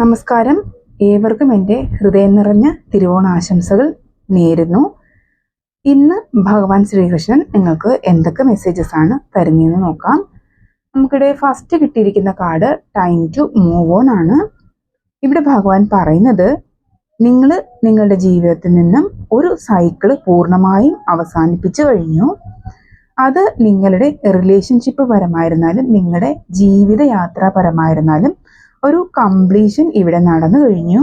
നമസ്കാരം. ഏവർക്കും എന്റെ ഹൃദയം നിറഞ്ഞ തിരുവോണാശംസകൾ നേരുന്നു. ഇന്ന് ഭഗവാൻ ശ്രീകൃഷ്ണൻ നിങ്ങൾക്ക് എന്തൊക്കെ മെസ്സേജസ് ആണ് തരുന്നതെന്ന് നോക്കാം. നമുക്കിടെ ഫസ്റ്റ് കിട്ടിയിരിക്കുന്ന card time to move on ആണ്. ഇവിടെ ഭഗവാൻ പറയുന്നത് നിങ്ങൾ നിങ്ങളുടെ ജീവിതത്തിൽ നിന്നും ഒരു സൈക്കിൾ പൂർണമായും അവസാനിപ്പിച്ചു കഴിഞ്ഞു. അത് നിങ്ങളുടെ റിലേഷൻഷിപ്പ് പരമായിരുന്നാലും നിങ്ങളുടെ ജീവിതയാത്രാപരമായിരുന്നാലും ഒരു കംപ്ലീഷൻ ഇവിടെ നടന്നു കഴിഞ്ഞു.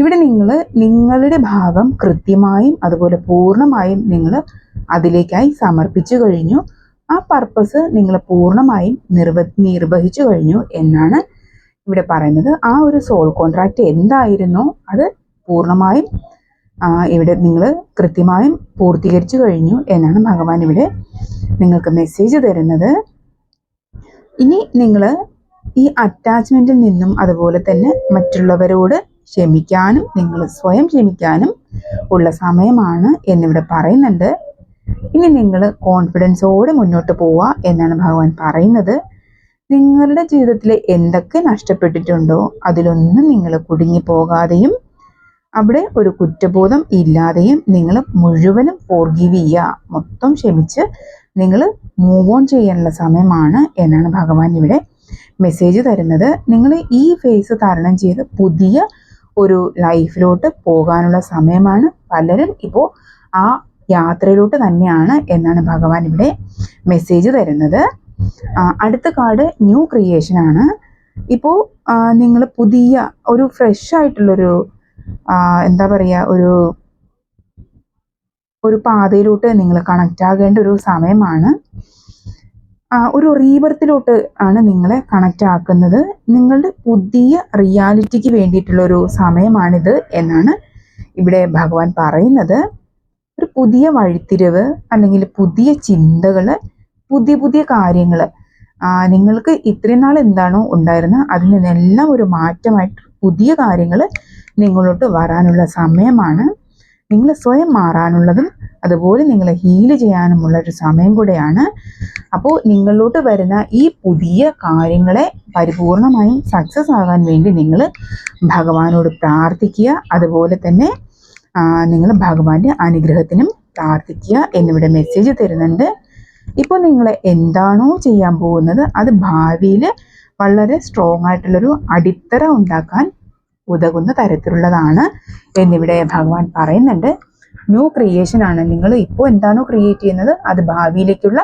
ഇവിടെ നിങ്ങൾ നിങ്ങളുടെ ഭാഗം കൃത്യമായും അതുപോലെ പൂർണമായും നിങ്ങൾ അതിലേക്കായി സമർപ്പിച്ചു കഴിഞ്ഞു. ആ പർപ്പസ് നിങ്ങൾ പൂർണമായും നിർവ നിർവഹിച്ചു കഴിഞ്ഞു എന്നാണ് ഇവിടെ പറയുന്നത്. ആ ഒരു സോൾ കോൺട്രാക്റ്റ് എന്തായിരുന്നോ? അത് പൂർണമായും ഇവിടെ നിങ്ങൾ കൃത്യമായും പൂർത്തീകരിച്ചു കഴിഞ്ഞു എന്നാണ് ഭഗവാൻ ഇവിടെ നിങ്ങൾക്ക് മെസ്സേജ് തരുന്നത്. ഇനി നിങ്ങൾ ഈ അറ്റാച്ച്മെന്റിൽ നിന്നും അതുപോലെ തന്നെ മറ്റുള്ളവരോട് ക്ഷമിക്കാനും നിങ്ങൾ സ്വയം ക്ഷമിക്കാനും ഉള്ള സമയമാണ് എന്നിവിടെ പറയുന്നുണ്ട്. ഇനി നിങ്ങൾ കോൺഫിഡൻസോടെ മുന്നോട്ട് പോവുക എന്നാണ് ഭഗവാൻ പറയുന്നത്. നിങ്ങളുടെ ജീവിതത്തിൽ എന്തൊക്കെ നഷ്ടപ്പെട്ടിട്ടുണ്ടോ അതിലൊന്നും നിങ്ങൾ കുടുങ്ങി പോകാതെയും അവിടെ ഒരു കുറ്റബോധം ഇല്ലാതെയും നിങ്ങൾ മുഴുവനും ഫോർഗീവ് ചെയ്യുക. മൊത്തം ക്ഷമിച്ച് നിങ്ങൾ മൂവ് ഓൺ ചെയ്യാനുള്ള സമയമാണ് എന്നാണ് ഭഗവാൻ ഇവിടെ മെസ്സേജ് തരുന്നത് നിങ്ങൾ ഈ ഫേസ് തരണം ചെയ്ത് പുതിയ ഒരു ലൈഫിലോട്ട് പോകാനുള്ള സമയമാണ്. പലരും ഇപ്പോൾ ആ യാത്രയിലോട്ട് തന്നെയാണ് എന്നാണ് ഭഗവാൻ ഇവിടെ മെസ്സേജ് തരുന്നത്. അടുത്ത കാർഡ് ന്യൂ ക്രിയേഷൻ ആണ്. ഇപ്പോൾ നിങ്ങൾ പുതിയ ഒരു ഫ്രഷ് ആയിട്ടുള്ളൊരു എന്താ പറയുക ഒരു ഒരു പാതയിലോട്ട് നിങ്ങൾ കണക്റ്റ് ആകേണ്ട ഒരു സമയമാണ്. ഒരു റീബർത്തിലോട്ട് ആണ് നിങ്ങളെ കണക്റ്റ് ആക്കുന്നത്. നിങ്ങളുടെ പുതിയ റിയാലിറ്റിക്ക് വേണ്ടിയിട്ടുള്ള ഒരു സമയമാണിത് എന്നാണ് ഇവിടെ ഭഗവാൻ പറയുന്നത്. ഒരു പുതിയ വഴിത്തിരിവ് അല്ലെങ്കിൽ പുതിയ ചിന്തകൾ പുതിയ പുതിയ കാര്യങ്ങൾ നിങ്ങൾക്ക് ഇത്രയും നാൾ എന്താണോ ഉണ്ടായിരുന്നത് അതിൽ നിന്നെല്ലാം ഒരു മാറ്റമായിട്ട് പുതിയ കാര്യങ്ങൾ നിങ്ങളോട്ട് വരാനുള്ള സമയമാണ്. നിങ്ങൾ സ്വയം മാറാനുള്ളതും അതുപോലെ നിങ്ങളെ ഹീൽ ചെയ്യാനുമുള്ള ഒരു സമയം കൂടെയാണ്. അപ്പോൾ നിങ്ങളിലോട്ട് വരുന്ന ഈ പുതിയ കാര്യങ്ങളെ പരിപൂർണമായും സക്സസ് ആകാൻ വേണ്ടി നിങ്ങൾ ഭഗവാനോട് പ്രാർത്ഥിക്കുക. അതുപോലെ തന്നെ നിങ്ങൾ ഭഗവാന്റെ അനുഗ്രഹത്തിനും പ്രാർത്ഥിക്കുക എന്നിവിടെ മെസ്സേജ് തരുന്നുണ്ട്. ഇപ്പോൾ നിങ്ങൾ എന്താണോ ചെയ്യാൻ പോകുന്നത് അത് ഭാവിയിൽ വളരെ സ്ട്രോങ് ആയിട്ടുള്ളൊരു അടിത്തറ ഉണ്ടാക്കാൻ ഉതകുന്ന തരത്തിലുള്ളതാണ് എന്നിവിടെ ഭഗവാൻ പറയുന്നുണ്ട്. ന്യൂ ക്രിയേഷൻ ആണ്. നിങ്ങൾ ഇപ്പോൾ എന്താണോ ക്രിയേറ്റ് ചെയ്യുന്നത് അത് ഭാവിയിലേക്കുള്ള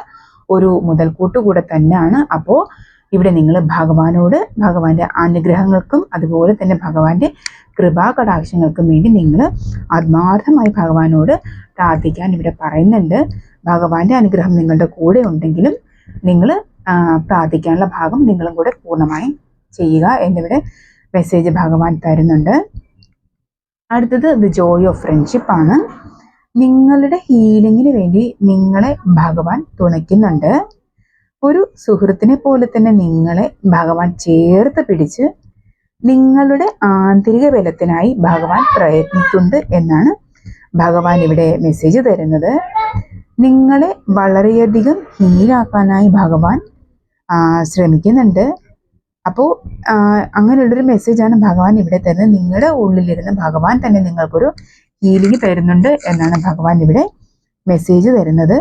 ഒരു മുതൽക്കൂട്ട് കൂടെ തന്നെയാണ്. അപ്പോൾ ഇവിടെ നിങ്ങൾ ഭഗവാനോട് ഭഗവാന്റെ അനുഗ്രഹങ്ങൾക്കും അതുപോലെ തന്നെ ഭഗവാന്റെ കൃപാ കടാക്ഷങ്ങൾക്കും വേണ്ടി നിങ്ങൾ ആത്മാർത്ഥമായി ഭഗവാനോട് പ്രാർത്ഥിക്കാൻ ഇവിടെ പറയുന്നുണ്ട്. ഭഗവാന്റെ അനുഗ്രഹം നിങ്ങളുടെ കൂടെ ഉണ്ടെങ്കിലും നിങ്ങൾ പ്രാർത്ഥിക്കാനുള്ള ഭാഗം നിങ്ങളും കൂടെ പൂർണമായും ചെയ്യുക. എന്നിവിടെ മെസ്സേജ് ഭഗവാൻ തരുന്നുണ്ട്. അടുത്തത് ദ ജോയ് ഓഫ് ഫ്രണ്ട്ഷിപ്പ് ആണ്. നിങ്ങളുടെ ഹീലിങ്ങിന് വേണ്ടി നിങ്ങളെ ഭഗവാൻ തുണയ്ക്കുന്നുണ്ട്. ഒരു സുഹൃത്തിനെ പോലെ തന്നെ നിങ്ങളെ ഭഗവാൻ ചേർത്ത് പിടിച്ച് നിങ്ങളുടെ ആന്തരിക ബലത്തിനായി ഭഗവാൻ പ്രയത്നിക്കുന്നുണ്ട് എന്നാണ് ഭഗവാൻ ഇവിടെ മെസ്സേജ് തരുന്നത്. നിങ്ങളെ വളരെയധികം ഹീലാക്കാനായി ഭഗവാൻ ശ്രമിക്കുന്നുണ്ട്. അപ്പോൾ അങ്ങനെയുള്ളൊരു മെസ്സേജാണ് ഭഗവാൻ ഇവിടെ തരുന്നത്. നിങ്ങളുടെ ഉള്ളിലിരുന്ന് ഭഗവാൻ തന്നെ നിങ്ങൾക്കൊരു ഹീലിംഗ് തരുന്നുണ്ട് എന്നാണ് ഭഗവാൻ ഇവിടെ മെസ്സേജ് തരുന്നത്.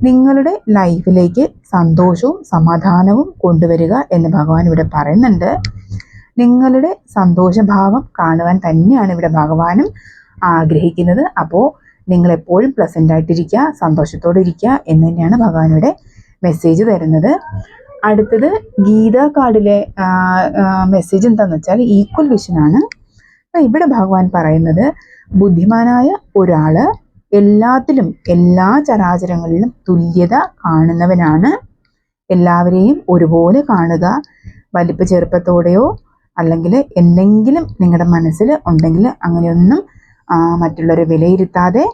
നിങ്ങളുടെ ലൈഫിലേക്ക് സന്തോഷവും സമാധാനവും കൊണ്ടുവരിക എന്ന് ഭഗവാൻ ഇവിടെ പറയുന്നുണ്ട്. നിങ്ങളുടെ സന്തോഷഭാവം കാണുവാൻ തന്നെയാണ് ഇവിടെ ഭഗവാനും ആഗ്രഹിക്കുന്നത്. അപ്പോൾ നിങ്ങൾ എപ്പോഴും പ്ലസന്റ് ആയിട്ടിരിക്കുക സന്തോഷത്തോടെ ഇരിക്കുക എന്ന് തന്നെയാണ് ഭഗവാൻ ഇവിടെ മെസ്സേജ് തരുന്നത്. അടുത്തത് ഗീതാ കാർഡിലെ മെസ്സേജ് എന്താണെന്ന് വെച്ചാൽ ഈക്വൽ വിഷനാണ് അപ്പം ഇവിടെ ഭഗവാൻ പറയുന്നത് ബുദ്ധിമാനായ ഒരാൾ എല്ലാത്തിലും എല്ലാ ചരാചരങ്ങളിലും തുല്യത കാണുന്നവനാണ്. എല്ലാവരെയും ഒരുപോലെ കാണുക. വലിപ്പ ചെറുപ്പത്തോടെയോ അല്ലെങ്കിൽ എന്തെങ്കിലും നിങ്ങളുടെ മനസ്സിൽ ഉണ്ടെങ്കിൽ അങ്ങനെയൊന്നും മറ്റുള്ളവരെ വിലയിരുത്താതെ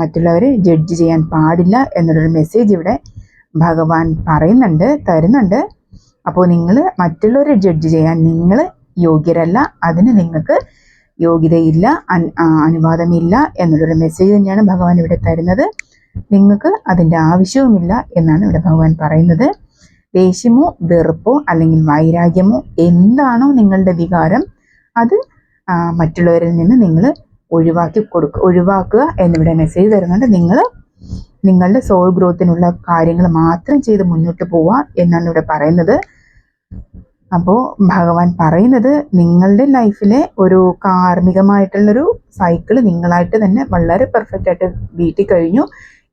മറ്റുള്ളവരെ ജഡ്ജ് ചെയ്യാൻ പാടില്ല എന്നുള്ളൊരു മെസ്സേജ് ഇവിടെ ഭഗവാൻ പറയുന്നുണ്ട് തരുന്നുണ്ട്. അപ്പോൾ നിങ്ങൾ മറ്റുള്ളവരെ ജഡ്ജ് ചെയ്യാൻ നിങ്ങൾ യോഗ്യരല്ല അതിന് നിങ്ങൾക്ക് യോഗ്യതയില്ല അനുവാദമില്ല എന്നുള്ളൊരു മെസ്സേജ് തന്നെയാണ് ഭഗവാൻ ഇവിടെ തരുന്നത്. നിങ്ങൾക്ക് അതിന്റെ ആവശ്യവുമില്ല എന്നാണ് ഇവിടെ ഭഗവാൻ പറയുന്നത്. ദേഷ്യമോ വെറുപ്പോ അല്ലെങ്കിൽ വൈരാഗ്യമോ എന്താണോ നിങ്ങളുടെ വികാരം അത് മറ്റുള്ളവരിൽ നിന്ന് നിങ്ങൾ ഒഴിവാക്കി കൊടുക്കുക ഒഴിവാക്കുക എന്നിവിടെ മെസ്സേജ് തരുന്നുണ്ട്. നിങ്ങൾ നിങ്ങളുടെ സോൾ ഗ്രോത്തിനുള്ള കാര്യങ്ങൾ മാത്രം ചെയ്ത് മുന്നോട്ട് പോവുക എന്നാണ് ഇവിടെ പറയുന്നത്. അപ്പോൾ ഭഗവാൻ പറയുന്നത് നിങ്ങളുടെ ലൈഫിലെ ഒരു കാർമ്മികമായിട്ടുള്ളൊരു സൈക്കിൾ നിങ്ങളായിട്ട് തന്നെ വളരെ പെർഫെക്റ്റ് ആയിട്ട് വീട്ടിൽ കഴിഞ്ഞു.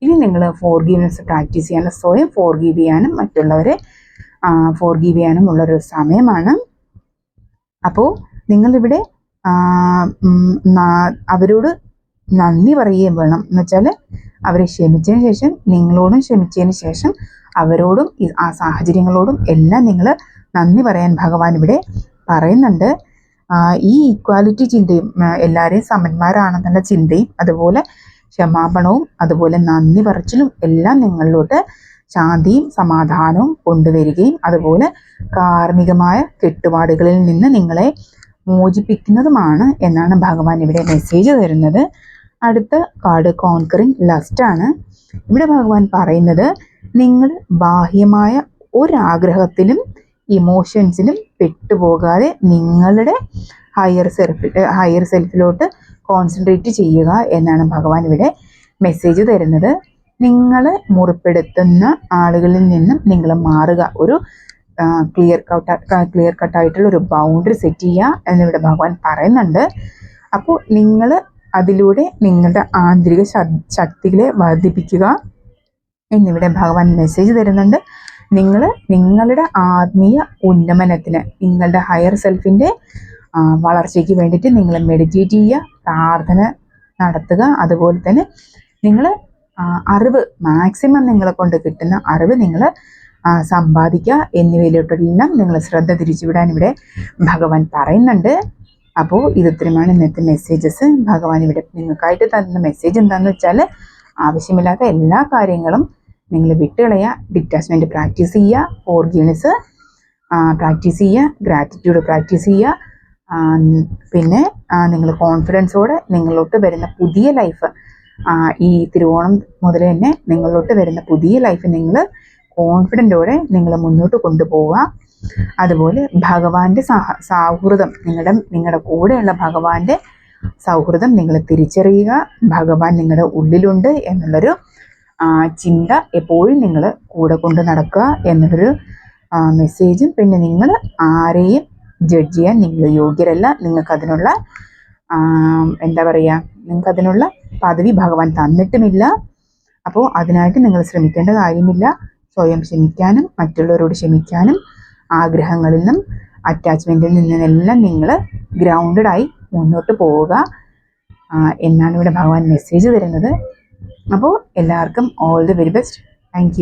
ഇനി നിങ്ങൾ ഫോർ ഗീവ്നെസ് പ്രാക്ടീസ് ചെയ്യാനും സ്വയം ഫോർ ഗീവ് ചെയ്യാനും മറ്റുള്ളവരെ ഫോർ ഗീവ് ചെയ്യാനും ഉള്ളൊരു സമയമാണ്. അപ്പോൾ നിങ്ങളിവിടെ അവരോട് നന്ദി പറയുകയും വേണം. എന്ന് വെച്ചാൽ അവരെ ക്ഷമിച്ചതിന് ശേഷം നിങ്ങളോടും ക്ഷമിച്ചതിന് ശേഷം അവരോടും ആ സാഹചര്യങ്ങളോടും എല്ലാം നിങ്ങൾ നന്ദി പറയാൻ ഭഗവാൻ ഇവിടെ പറയുന്നുണ്ട്. ഈ ഈക്വാലിറ്റി ചിന്തയും എല്ലാവരെയും സമന്മാരാണെന്നുള്ള ചിന്തയും അതുപോലെ ക്ഷമാപണവും അതുപോലെ നന്ദി പറച്ചിലും എല്ലാം നിങ്ങളിലോട്ട് ശാന്തിയും സമാധാനവും കൊണ്ടുവരികയും അതുപോലെ കാർമ്മികമായ കെട്ടുപാടുകളിൽ നിന്ന് നിങ്ങളെ മോചിപ്പിക്കുന്നതുമാണ് എന്നാണ് ഭഗവാൻ ഇവിടെ മെസ്സേജ് തരുന്നത്. അടുത്ത കാർഡ് കോൺക്രിങ് ലസ്റ്റ് ആണ്. ഇവിടെ ഭഗവാൻ പറയുന്നത് നിങ്ങൾ ബാഹ്യമായ ഒരാഗ്രഹത്തിലും ഇമോഷൻസിലും പെട്ടുപോകാതെ നിങ്ങളുടെ ഹയർ സെൽഫ് ഹയർ സെൽഫിലോട്ട് കോൺസെൻട്രേറ്റ് ചെയ്യുക എന്നാണ് ഭഗവാൻ ഇവിടെ മെസ്സേജ് തരുന്നത്. നിങ്ങൾ മുറിപ്പെടുത്തുന്ന ആളുകളിൽ നിന്നും നിങ്ങൾ മാറുക. ഒരു ക്ലിയർ കട്ട് ക്ലിയർ കട്ടായിട്ടുള്ള ഒരു ബൗണ്ടറി സെറ്റ് ചെയ്യുക എന്നിവിടെ ഭഗവാൻ പറയുന്നുണ്ട്. അപ്പോൾ നിങ്ങൾ അതിലൂടെ നിങ്ങളുടെ ആന്തരിക ശക്തികളെ വർദ്ധിപ്പിക്കുക എന്നിവിടെ ഭഗവാൻ മെസ്സേജ് തരുന്നുണ്ട്. നിങ്ങൾ നിങ്ങളുടെ ആത്മീയ ഉന്നമനത്തിന് നിങ്ങളുടെ ഹയർ സെൽഫിന്റെ വളർച്ചയ്ക്ക് വേണ്ടിയിട്ട് നിങ്ങൾ മെഡിറ്റേറ്റ് ചെയ്യുക പ്രാർത്ഥന നടത്തുക. അതുപോലെ തന്നെ നിങ്ങൾ അറിവ് മാക്സിമം നിങ്ങളെ കൊണ്ട് കിട്ടുന്ന അറിവ് നിങ്ങൾ സമ്പാദിക്കുക എന്നിവയിലോട്ടെല്ലാം നിങ്ങൾ ശ്രദ്ധ തിരിച്ചുവിടാൻ ഇവിടെ ഭഗവാൻ പറയുന്നുണ്ട്. അപ്പോൾ ഇത് ഇത്രയുമാണ് ഇന്നത്തെ മെസ്സേജസ് ഭഗവാൻ ഇവിടെ നിങ്ങൾക്കായിട്ട് തന്ന മെസ്സേജ് എന്താണെന്ന് വെച്ചാൽ ആവശ്യമില്ലാത്ത എല്ലാ കാര്യങ്ങളും നിങ്ങൾ വിട്ടുകളയുക ഡിറ്റാച്ച്മെന്റ് പ്രാക്ടീസ് ചെയ്യുക ഫോർഗീവ്നെസ് പ്രാക്ടീസ് ചെയ്യുക ഗ്രാറ്റിറ്റ്യൂഡ് പ്രാക്ടീസ് ചെയ്യുക പിന്നെ നിങ്ങൾ കോൺഫിഡൻസോടെ നിങ്ങളോട്ട് വരുന്ന പുതിയ ലൈഫ് ഈ തിരുവോണം മുതൽ തന്നെ നിങ്ങളോട്ട് വരുന്ന പുതിയ ലൈഫ് നിങ്ങൾ കോൺഫിഡന്റോടെ നിങ്ങൾ മുന്നോട്ട് കൊണ്ടുപോവുക. അതുപോലെ ഭഗവാന്റെ സഹ സൗഹൃദം. നിങ്ങളുടെ നിങ്ങളുടെ കൂടെയുള്ള ഭഗവാന്റെ സൗഹൃദം നിങ്ങൾ തിരിച്ചറിയുക. ഭഗവാൻ നിങ്ങളുടെ ഉള്ളിലുണ്ട് എന്നുള്ളൊരു ചിന്ത എപ്പോഴും നിങ്ങൾ കൂടെ കൊണ്ട് നടക്കുക എന്നുള്ളൊരു മെസ്സേജും പിന്നെ നിങ്ങൾ ആരെയും ജഡ്ജ് ചെയ്യാൻ നിങ്ങൾ യോഗ്യരല്ല. നിങ്ങൾക്കതിനുള്ള എന്താ പറയുക നിങ്ങൾക്കതിനുള്ള പദവി ഭഗവാൻ തന്നിട്ടുമില്ല. അപ്പോൾ അതിനായിട്ട് നിങ്ങൾ ശ്രമിക്കേണ്ട കാര്യമില്ല. സ്വയം ക്ഷമിക്കാനും മറ്റുള്ളവരോട് ക്ഷമിക്കാനും ആഗ്രഹങ്ങളിൽ നിന്നും അറ്റാച്ച്മെന്റിൽ നിന്നെല്ലാം നിങ്ങൾ ഗ്രൗണ്ടഡായി മുന്നോട്ട് പോവുക. എന്നാണ് ഇവിടെ ഭഗവാൻ മെസ്സേജ് തരുന്നത്. അപ്പോൾ എല്ലാവർക്കും all the very best thank